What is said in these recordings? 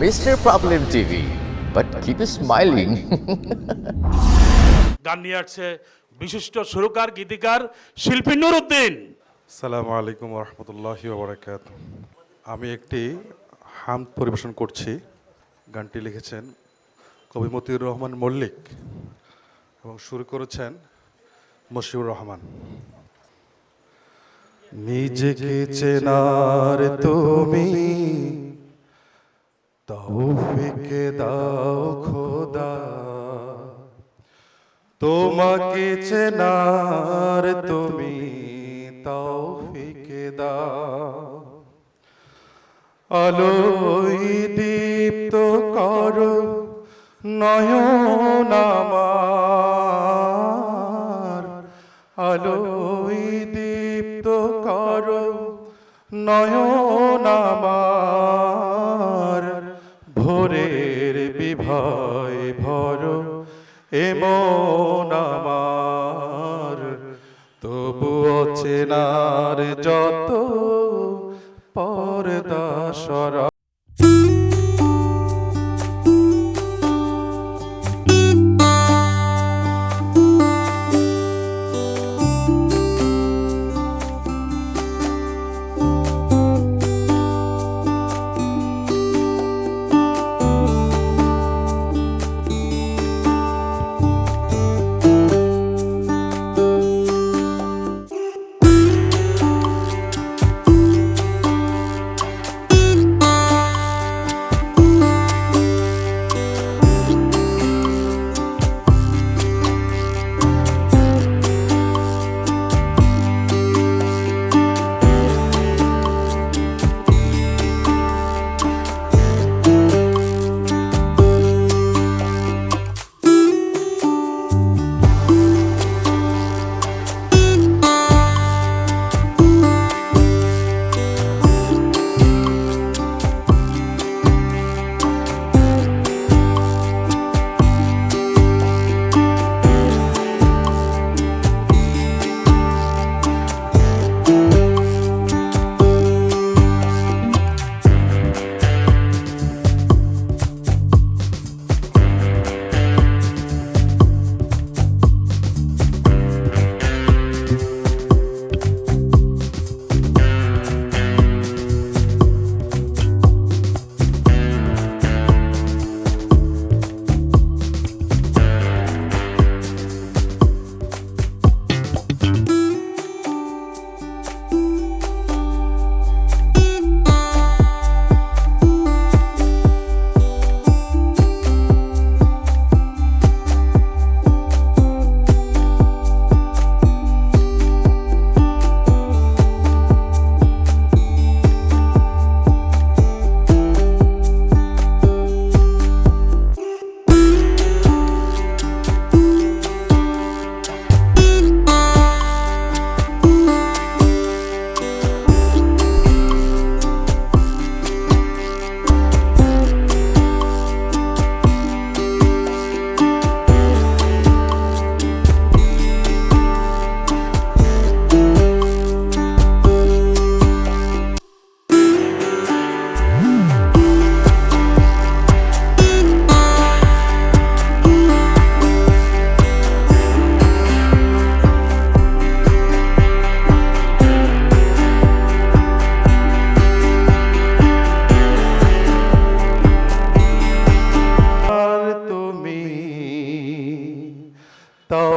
Mr. Problem TV. But keep smiling. গান নিয়ে আসছে বিশিষ্ট সুরকার গীতিকার শিল্পী নুরুদ্দিন সালামু আলাইকুম রহমতুল্লাহি ওবরাকাত আমি একটি হাম পরিবেশন করছি গানটি লিখেছেন কবি মতিউর রহমান মল্লিক এবং শুরু করেছেন মশিউর রহমান নিজেকে চেনার তুমি তৌফিকে দাও খোদা। তোমাকে চেনার তুমি তৌফিকে দাও। আলোই দীপ্ত কর, নয়ন আমার। আলোই দীপ্ত কর, নয়ন বিভয় ভর এমন আমার। তবু অচেনার যত পর সরা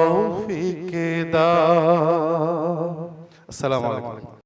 তৌফিকে দাও। আসসালামু আলাইকুম।